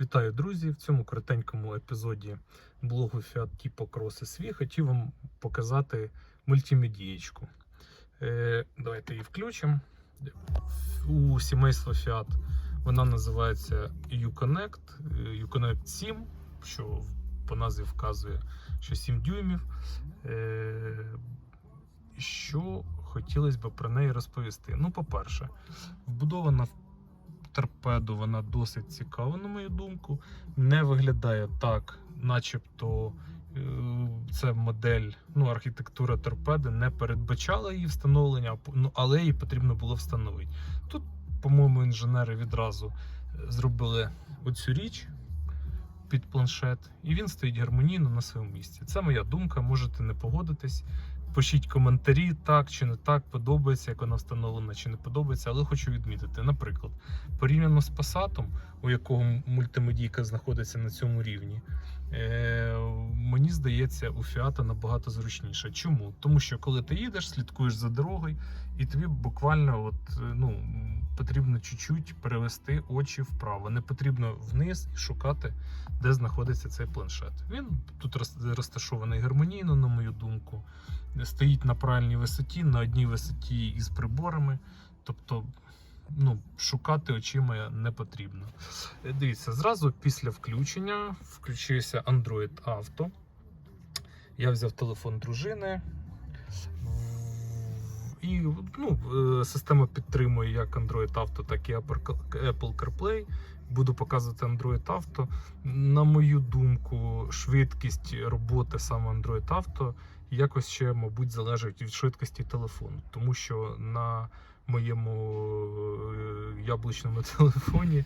Вітаю, друзі! В цьому коротенькому епізоді блогу Fiat Tipo Cross SV хотів вам показати мультимедієчку. Е, давайте її включимо. У сімейства Fiat вона називається Uconnect, е, Uconnect 7, що по назві вказує, що 7 дюймів. Е, що хотілося б про неї розповісти? Ну, по-перше, вбудована торпеду вона досить цікава, на мою думку. Не виглядає так, начебто е, це модель, ну, архітектура торпеди не передбачала її встановлення, ну, але її потрібно було встановити. Тут, по-моєму, інженери відразу е, зробили оцю річ під планшет, і він стоїть гармонійно на своєму місці. Це моя думка, можете не погодитись. Пишіть коментарі, так чи не так, подобається, як вона встановлена, чи не подобається, але хочу відмітити, наприклад, порівняно з Passat, у якого мультимедійка знаходиться на цьому рівні, е, мені здається, у Fiat набагато зручніше. Чому? Тому що коли ти їдеш, слідкуєш за дорогою, і тобі буквально от, е, ну, потрібно чуть-чуть перевести очі вправо. Не потрібно вниз і шукати, де знаходиться цей планшет. Він тут розташований гармонійно, на мою думку. Стоїть на правильній висоті, на одній висоті із приборами. Тобто, ну, шукати очима не потрібно. Е, Дивіться, зразу після включення включився Android Auto. Я взяв телефон дружини. І ну, е, система підтримує як Android Auto, так і Apple CarPlay. Буду показувати Android Auto. На мою думку, швидкість роботи саме Android Auto якось ще, мабуть, залежить від швидкості телефону, тому що на моєму е, яблучному телефоні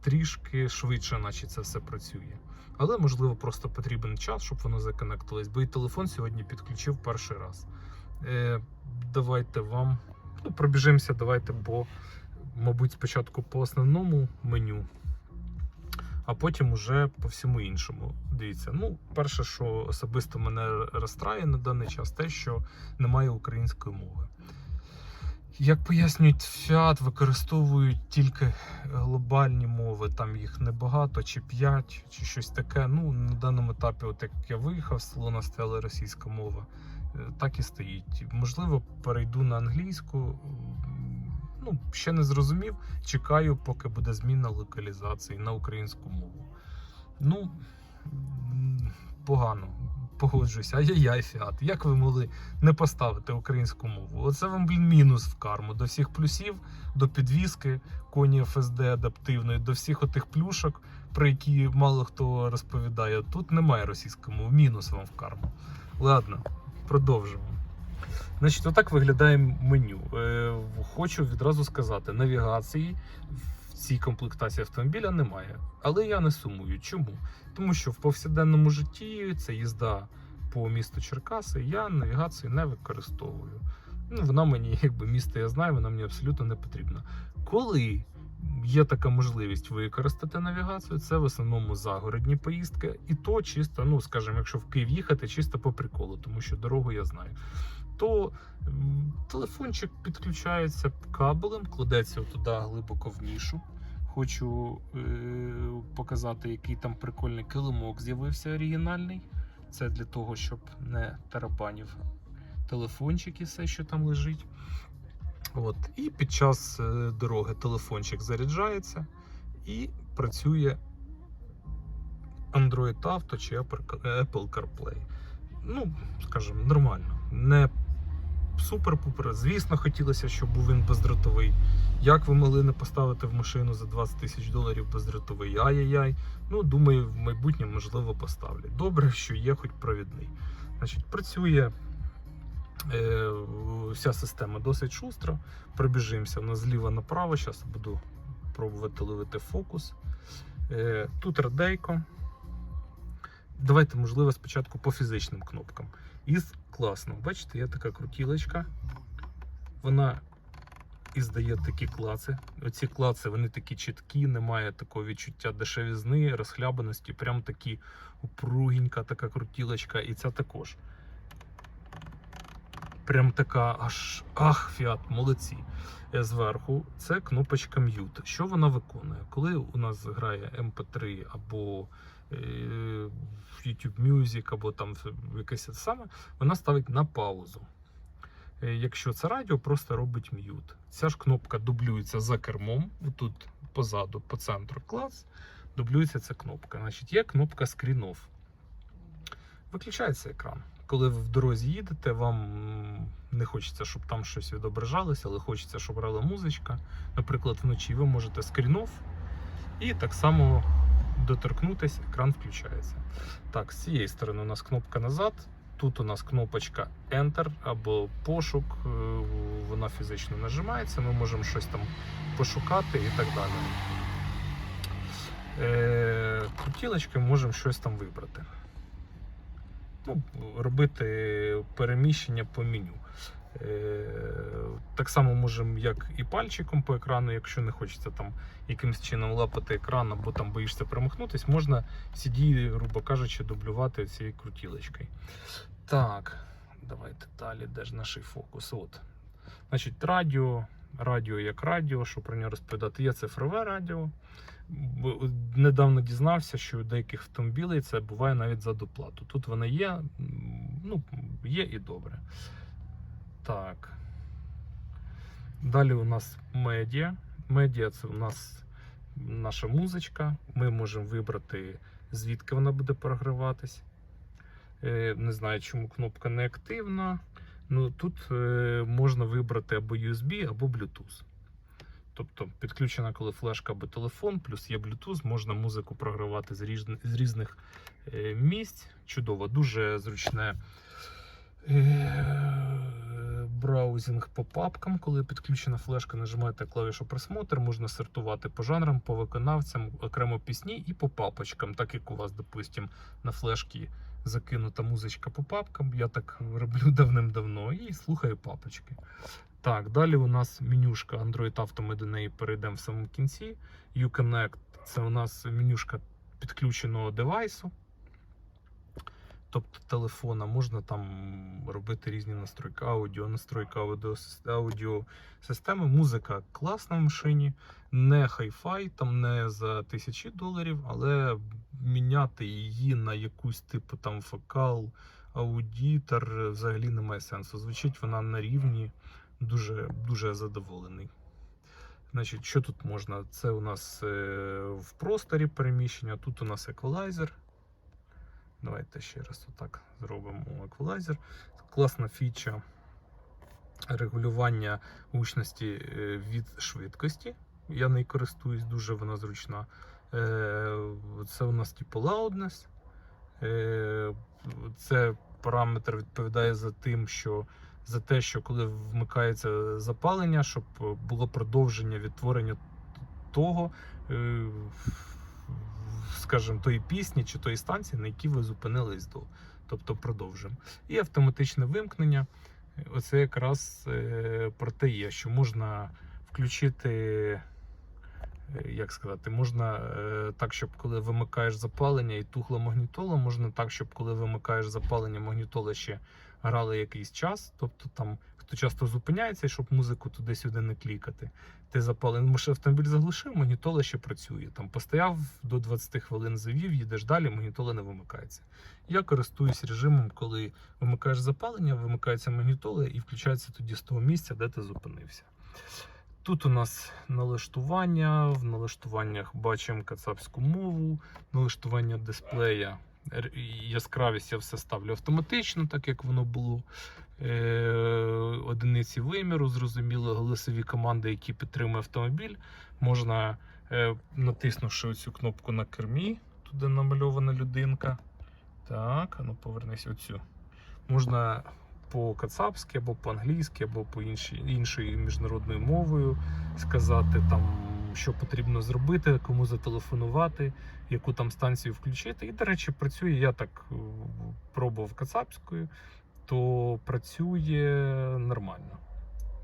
трішки швидше, наче це все працює. Але можливо просто потрібен час, щоб воно законектилось, бо і телефон сьогодні підключив перший раз. Е, давайте вам ну, пробіжимося, давайте, бо, мабуть, спочатку по основному меню, а потім уже по всьому іншому. Дивіться, ну, перше, що особисто мене розстрає на даний час, те, що немає української мови. Як пояснюють, Fiat використовують тільки глобальні мови, там їх небагато, чи 5, чи щось таке. Ну, на даному етапі, от як я виїхав, з салона стояла російська мова, е, так і стоїть. Можливо, перейду на англійську. Ну, ще не зрозумів. Чекаю, поки буде зміна локалізації на українську мову. Ну, погано. Погоджуюся, ай-яй-яй, Фіат. Як ви могли не поставити українську мову? Оце вам, блін, мінус в карму. До всіх плюсів, до підвіски, коні FSD адаптивної, до всіх отих плюшок, про які мало хто розповідає. Тут немає російської мови, мінус вам в карму. Ладно, продовжимо. Значить, отак виглядає меню. Е, хочу відразу сказати: навігації цій комплектації автомобіля немає. Але я не сумую. Чому? Тому що в повсякденному житті це їзда по місту Черкаси, я навігацію не використовую. Ну, вона мені, якби місто я знаю, вона мені абсолютно не потрібна. Коли є така можливість використати навігацію, це в основному загородні поїздки, і то чисто, ну скажімо, якщо в Київ їхати, чисто по приколу, тому що дорогу я знаю. То телефончик підключається кабелем, кладеться туди глибоко в нішу. Хочу е- показати, який там прикольний килимок з'явився оригінальний. Це для того, щоб не тарабанів телефончик і все, що там лежить. От. І під час е, дороги телефончик заряджається і працює Android Auto чи Apple CarPlay. Ну, скажімо, нормально. Не супер-пупер. Звісно, хотілося, щоб був він бездротовий. Як ви могли не поставити в машину за 20 тисяч доларів бездротовий? Ай-яй-яй. Ну, думаю, в майбутньому можливо поставлять. Добре, що є хоч провідний. Значить, працює е, вся система досить шустро. Пробіжимося. У зліва направо. Зараз буду пробувати ловити фокус. Е, тут радейко. Давайте, можливо, спочатку по фізичним кнопкам. Із класно. Бачите, є така крутілочка. Вона іздає такі клаци. Оці клаци вони такі чіткі, немає такого відчуття дешевізни, розхлябаності. Прям такі упругенька така крутілочка. І ця також. Прям така аж ах, фіат, молодці. е, зверху це кнопочка Mute. Що вона виконує? Коли у нас грає MP3 або е, YouTube Music, або там якесь саме, вона ставить на паузу. Е, Якщо це радіо, просто робить м'ют. Ця ж кнопка дублюється за кермом, тут позаду, по центру клас, дублюється ця кнопка. Значить, є кнопка Off. Виключається екран. Коли ви в дорозі їдете, вам не хочеться, щоб там щось відображалося, але хочеться, щоб грала музичка. Наприклад, вночі ви можете Off і так само доторкнутися, екран включається. Так, з цієї сторони у нас кнопка назад. Тут у нас кнопочка Enter або пошук, е, вона фізично нажимається, ми можемо щось там пошукати і так далі. Е, Крутілочкою можемо щось там вибрати. Ну, робити переміщення по меню. Е, Так само можемо як і пальчиком по екрану, якщо не хочеться там якимось чином лапати екран або там боїшся перемахнутись, можна всі дії, грубо кажучи, дублювати цією крутілочкою. Так, давайте далі, де ж наш фокус? От. Значить, радіо, радіо як радіо, що про нього розповідати, є цифрове радіо. Недавно дізнався, що у деяких автомобілів це буває навіть за доплату. Тут вона є, ну, є і добре. Так. Далі у нас медіа. Медіа це у нас наша музичка. Ми можемо вибрати, звідки вона буде програватись. Е, Не знаю, чому кнопка не активна. Ну, тут е, можна вибрати або USB, або Bluetooth. Тобто підключена, коли флешка або телефон, плюс є Bluetooth, можна музику програвати з, різних, з різних е, місць. Чудово, дуже зручне браузинг по папкам. Коли підключена флешка, нажимаєте клавішу просмотр, можна сортувати по жанрам, по виконавцям, окремо пісні і по папочкам, так як у вас, допустим, на флешці закинута музичка по папкам. Я так роблю давним-давно і слухаю папочки. Так, далі у нас менюшка Android Auto, ми до неї перейдемо в самому кінці. Uconnect це у нас менюшка підключеного девайсу. Тобто телефона можна там робити різні настройки, аудіо, настройка аудіо, аудіосистеми. Музика класна в машині, не хай-фай, там не за тисячі доларів, але міняти її на якусь типу там фокал, аудітор взагалі немає сенсу. Звучить вона на рівні, дуже, дуже задоволений. Значить, що тут можна? Це у нас е, в просторі переміщення, тут у нас еквалайзер. Давайте ще раз отак зробимо еквалайзер. Класна фіча регулювання гучності е, від швидкості. Я нею користуюсь, дуже вона зручна. Е, Це у нас типу loudness. Е, Це параметр відповідає за тим, що за те, що коли вмикається запалення, щоб було продовження відтворення того, скажімо, тої пісні чи тої станції, на якій ви зупинились до. Тобто продовжимо. І автоматичне вимкнення. Оце якраз е, про те є, що можна включити, е, як сказати, можна е, так, щоб коли вимикаєш запалення і тухла магнітола, можна так, щоб коли вимикаєш запалення, магнітола ще грала якийсь час. Тобто там хто часто зупиняється, щоб музику туди-сюди не клікати. Ти запалений може автомобіль заглушив, магнітола ще працює. Там постояв до 20 хвилин завів, їдеш далі, магнітола не вимикається. Я користуюсь режимом, коли вимикаєш запалення, вимикається магнітола і включається тоді з того місця, де ти зупинився. Тут у нас налаштування. В налаштуваннях бачимо кацапську мову, налаштування дисплея. Яскравість я все ставлю автоматично, так як воно було. Е, Одиниці виміру, зрозуміло, голосові команди, які підтримує автомобіль. Можна, е, натиснувши оцю кнопку на кермі, туди намальована людинка. Так, ну повернись оцю. Можна по-кацапськи, або по-англійськи, або по іншою міжнародною мовою сказати там, що потрібно зробити, кому зателефонувати, яку там станцію включити. І, до речі, працює, я так е, пробував кацапською, то працює нормально.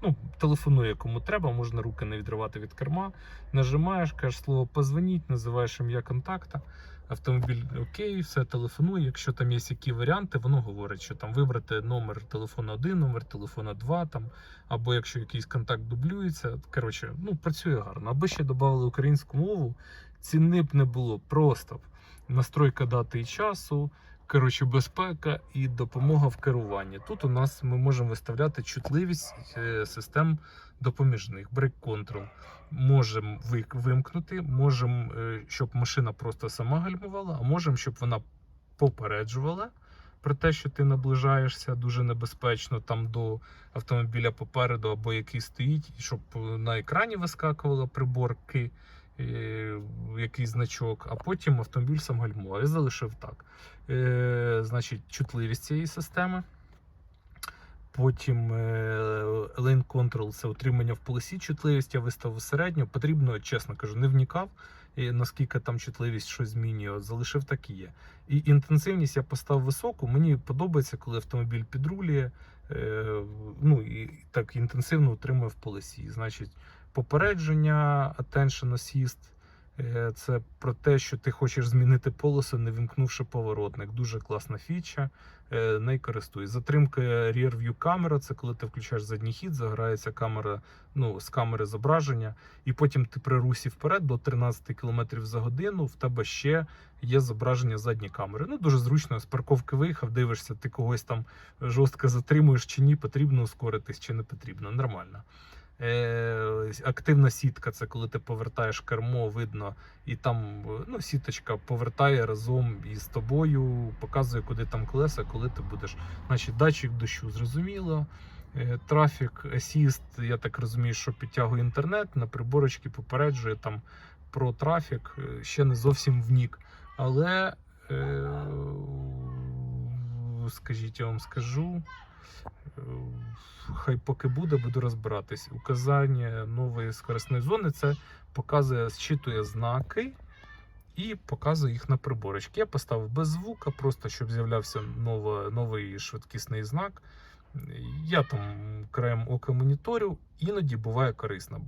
Ну, телефонує кому треба, можна руки не відривати від керма. Нажимаєш, кажеш слово позвоніть, називаєш ім'я контакта. Автомобіль окей, все телефонує. Якщо там є які варіанти, воно говорить, що там вибрати номер телефону 1, номер телефона 2, там, або якщо якийсь контакт дублюється. Коротше, ну працює гарно. Аби ще додали українську мову, ціни б не було просто настройка дати і часу. Коротше, безпека і допомога в керуванні. Тут у нас ми можемо виставляти чутливість е, систем допоміжних, брейк контрол. Можемо вимкнути, можемо, е, щоб машина просто сама гальмувала, а можемо, щоб вона попереджувала про те, що ти наближаєшся дуже небезпечно там до автомобіля попереду або який стоїть, щоб е, на екрані вискакувала приборки, якийсь значок, а потім автомобіль сам гальмував. Я залишив так. Е, значить, чутливість цієї системи. Потім е, Lane Control це утримання в полосі чутливість, я виставив середню. Потрібно, чесно кажу, не вникав, наскільки там чутливість щось змінює. Залишив так і є. І інтенсивність я поставив високу. Мені подобається, коли автомобіль підрулює, е, ну і так інтенсивно утримує в полосі. Значить, попередження, attention assist, Це про те, що ти хочеш змінити полосу, не вімкнувши поворотник. Дуже класна фіча. Е, Нею користуюсь. Затримка Rear View камера це коли ти включаєш задній хід, заграється камера ну, з камери зображення, і потім ти при русі вперед до 13 км за годину. В тебе ще є зображення задньої камери. Ну дуже зручно. З парковки виїхав, дивишся, ти когось там жорстко затримуєш чи ні, потрібно ускоритись, чи не потрібно. Нормально. Е, активна сітка це коли ти повертаєш кермо, видно, і там е, ну, сіточка повертає разом із тобою, показує, куди там колеса, коли ти будеш. Значить, датчик дощу зрозуміло. Е, Трафік, асіст, я так розумію, що підтягує інтернет, на приборочки попереджує там про трафік, ще не зовсім внік. Але, е, скажіть, я вам скажу. Хай поки буде, буду розбиратись. Указання нової скоростної зони це показує, зчитує знаки і показує їх на приборочки. Я поставив без звука, просто щоб з'являвся новий швидкісний знак. Я там краєм ока моніторю, іноді буває корисно.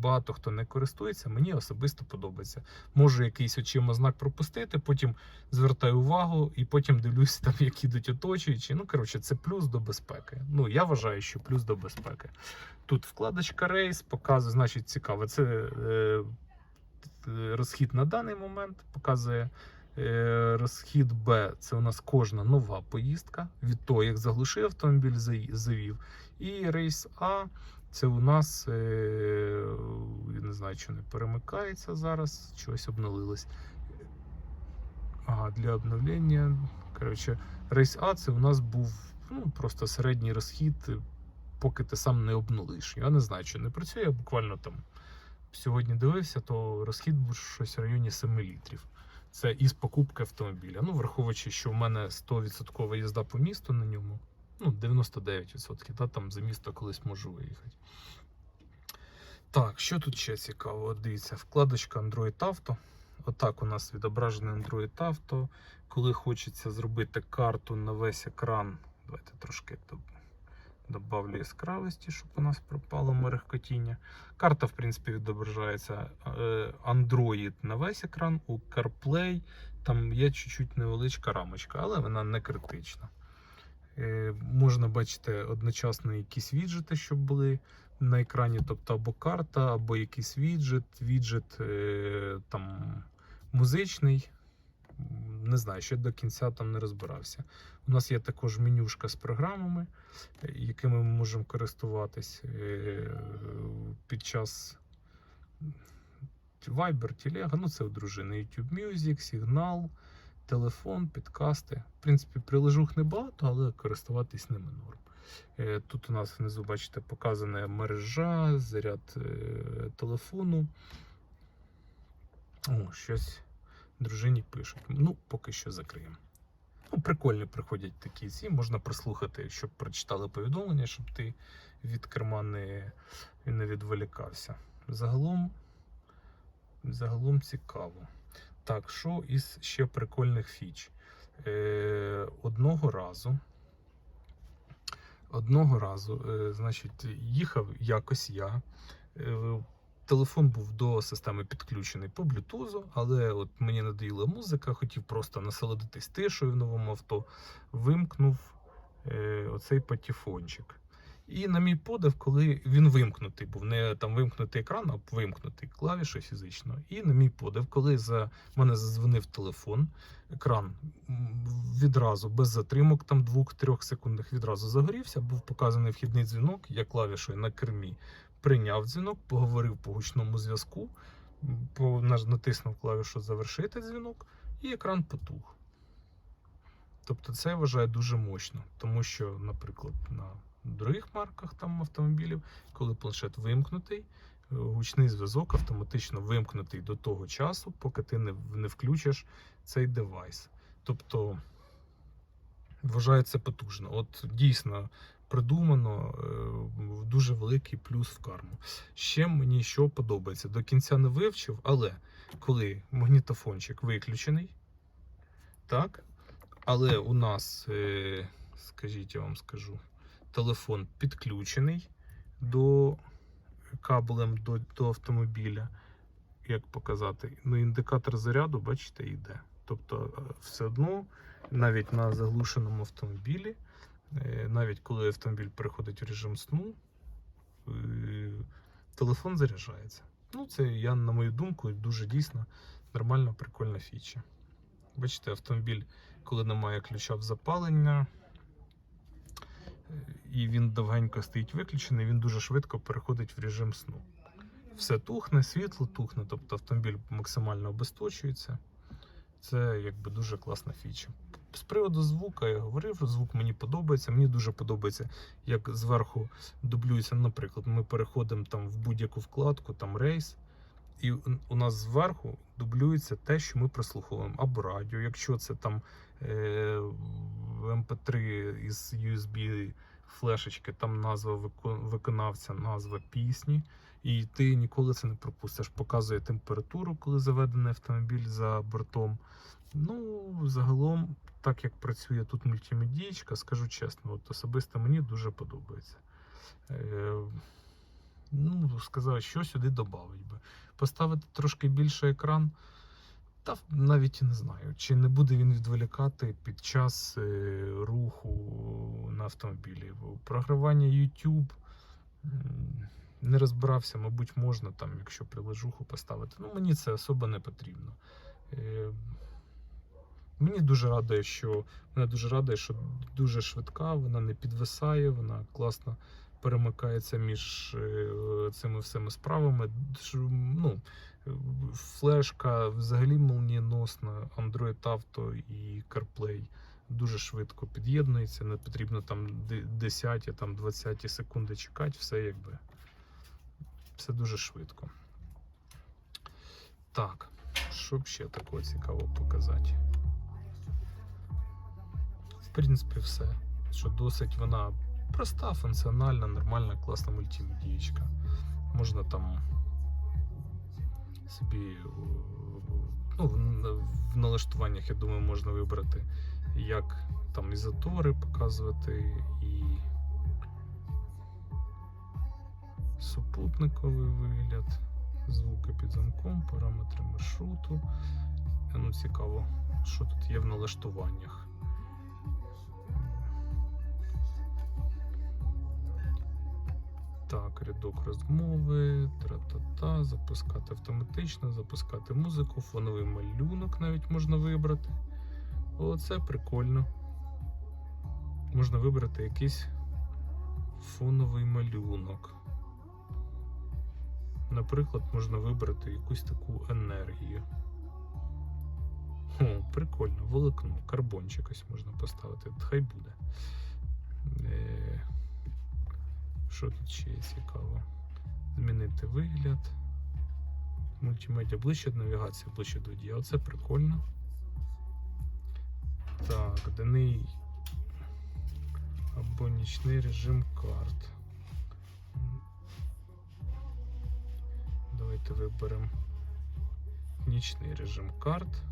Багато хто не користується, мені особисто подобається. Можу якийсь очима знак пропустити, потім звертаю увагу і потім дивлюся, там, як ідуть оточуючі. Ну, коротше, це плюс до безпеки. Ну, я вважаю, що плюс до безпеки. Тут вкладочка рейс показує, значить, цікаво. Це е, е, розхід на даний момент показує. Е, Розхід Б це у нас кожна нова поїздка від того, як заглушив автомобіль, завів. І рейс А це у нас, е, не знаю, що не перемикається зараз, щось обновилось. Ага, для обновлення. Коротше, рейс А це у нас був ну, просто середній розхід, поки ти сам не обнулиш. Я не знаю, чи не працює. Я буквально там сьогодні дивився, то розхід був щось в районі 7 літрів. Це із покупки автомобіля. Ну, враховуючи, що в мене 100% їзда по місту на ньому, ну, 99%, та, там за місто колись можу виїхати. Так, що тут ще цікаво? Дивіться, вкладочка Android Auto. Отак у нас відображений Android Auto. Коли хочеться зробити карту на весь екран, давайте трошки добавлю яскравості, щоб у нас пропало мерехкотіння. Карта, в принципі, відображається е, Android на весь екран, у CarPlay там є чуть-чуть невеличка рамочка, але вона не критична. Е, Можна бачити одночасно якісь віджити, щоб були на екрані, тобто або карта, або якийсь віджит, віджит е, там музичний. Не знаю, ще до кінця там не розбирався. У нас є також менюшка з програмами, е, якими ми можемо користуватись е, під час Viber, Telegram, ну це у дружини, YouTube Music, Signal, телефон, підкасти. В принципі, прилежух небагато, але користуватись ними норм. Е, Тут у нас внизу, бачите, показана мережа, заряд телефону. О, щось дружині пишуть. Ну, поки що закриємо. Ну, прикольні приходять такі ці, можна прослухати, щоб прочитали повідомлення, щоб ти від керма не, не відволікався. Загалом, загалом цікаво. Так, що із ще прикольних фіч? Е, одного разу Одного разу, е, значить, їхав якось я. Телефон був до системи підключений по блютузу, але от мені надоїла музика, хотів просто насолодитись тишою в новому авто. Вимкнув е, оцей патефончик. І на мій подив, коли він вимкнутий, був не там вимкнутий екран, а вимкнутий клавіші фізично. І на мій подив, коли за мене зазвонив телефон, екран відразу без затримок, там 2-3 секундних відразу загорівся, був показаний вхідний дзвінок, я клавішою на кермі прийняв дзвінок, поговорив по гучному зв'язку, натиснув клавішу завершити дзвінок, і екран потух. Тобто це я вважаю дуже мощно, тому що, наприклад, на других марках там автомобілів, коли планшет вимкнутий, е, гучний зв'язок автоматично вимкнутий до того часу, поки ти не включиш цей девайс. Тобто вважаю це потужно. От дійсно придумано е, дуже великий плюс в карму. Ще мені що подобається. До кінця не вивчив, але коли магнітофончик виключений, так, але у нас, е, скажіть, я вам скажу, телефон підключений до кабелем до, до автомобіля. Як показати? Ну, індикатор заряду, бачите, йде. Тобто, е, все одно, навіть на заглушеному автомобілі, навіть коли автомобіль переходить в режим сну, е, телефон заряджається. Ну, це я, на мою думку, дуже дійсно нормальна, прикольна фіча. Бачите, автомобіль, коли немає ключа в запалення, е, і він довгенько стоїть виключений, він дуже швидко переходить в режим сну. Все тухне, світло тухне, тобто автомобіль максимально обесточується. Це якби дуже класна фіча. З приводу звука я говорив, звук мені подобається. Мені дуже подобається, як зверху дублюється. Наприклад, ми переходимо там в будь-яку вкладку, там рейс, і у- нас зверху дублюється те, що ми прослуховуємо. Або радіо, якщо це там е, MP3 із USB флешечки, там назва виконавця, назва пісні. І ти ніколи це не пропустиш. Показує температуру, коли заведений автомобіль за бортом. Ну, загалом, так як працює тут мультимедієчка, скажу чесно, от особисто мені дуже подобається. Е, ну, сказав, що сюди додати би. Поставити трошки більше екран, та навіть і не знаю, чи не буде він відволікати під час е, руху на автомобілі. Програвання YouTube не розбирався, мабуть, можна там, якщо прилежуху поставити. Ну, мені це особо не потрібно. Е, Мені дуже радує, що мене дуже радує, що дуже швидка, вона не підвисає, вона класно перемикається між е, цими всіми справами. Ну, флешка взагалі молнієносна, Android Auto і CarPlay дуже швидко під'єднується, не потрібно там де- 10, там 20 секунди чекати, все якби. Все дуже швидко. Так, що б ще такого цікавого показати? В принципі, все. Що досить вона проста, функціональна, нормальна, класна мультимедієчка. Можна там собі ну, в, налаштуваннях, я думаю, можна вибрати, як там і затори показувати, і супутниковий вигляд, звуки під замком, параметри маршруту. Е, Ну, цікаво, що тут є в налаштуваннях. Так, рядок розмови, тра-та-та, запускати автоматично, запускати музику, фоновий малюнок навіть можна вибрати. Оце прикольно. Можна вибрати якийсь фоновий малюнок. Наприклад, можна вибрати якусь таку енергію. О, прикольно, волокно, карбончик ось можна поставити. Хай буде. Е, що тут ще є цікаво? Змінити вигляд. Мультимедіа ближче до навігації, ближче до водія. Оце прикольно. Так, денний або нічний режим карт. Давайте виберемо нічний режим карт.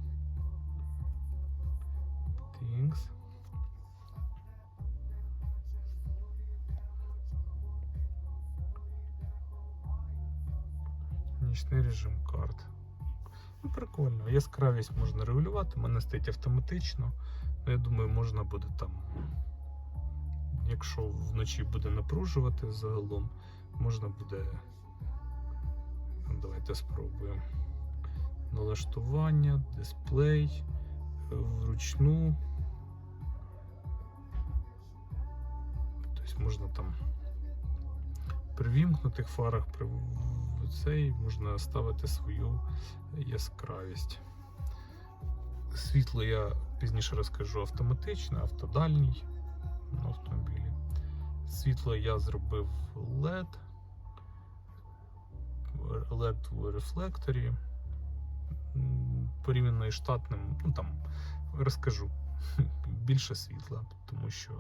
Ручний режим карт. Ну, прикольно. Яскравість можна регулювати, у мене стоїть автоматично. Ну, я думаю, можна буде там, якщо вночі буде напружувати загалом, можна буде. Ну, Давайте спробуємо. Налаштування, дисплей, е, вручну. Тобто можна там при вімкнутих фарах, при цей можна ставити свою яскравість. Світло я пізніше розкажу автоматичне, автодальній на автомобілі. Світло я зробив LED, LED в рефлекторі. Порівняно із штатним, ну там розкажу більше світла, тому що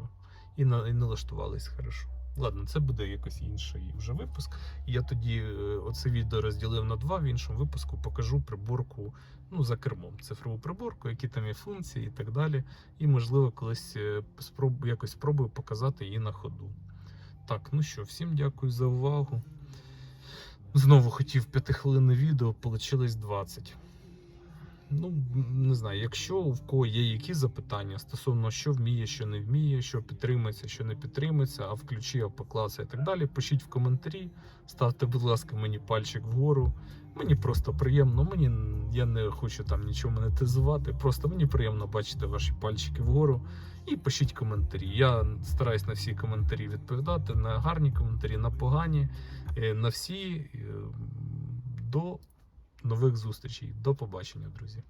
і, на, налаштувались хорошо. Ладно, це буде якось інший вже випуск. Я тоді е, оце відео розділив на два. В іншому випуску покажу приборку ну, за кермом, цифрову приборку, які там є функції і так далі. І, можливо, колись е, спробую, якось спробую показати її на ходу. Так, ну що, всім дякую за увагу. Знову хотів 5-хвилинне відео, получилось 20. Ну, не знаю, якщо в кого є які запитання стосовно що вміє, що не вміє, що підтримується, що не підтримується, а в ключі, а по і так далі, пишіть в коментарі, ставте, будь ласка, мені пальчик вгору. Мені просто приємно, мені я не хочу там нічого монетизувати. Просто мені приємно бачити ваші пальчики вгору і пишіть коментарі. Я стараюсь на всі коментарі відповідати, на гарні коментарі, на погані, е, на всі. Е, До нових зустрічей. До побачення, друзі.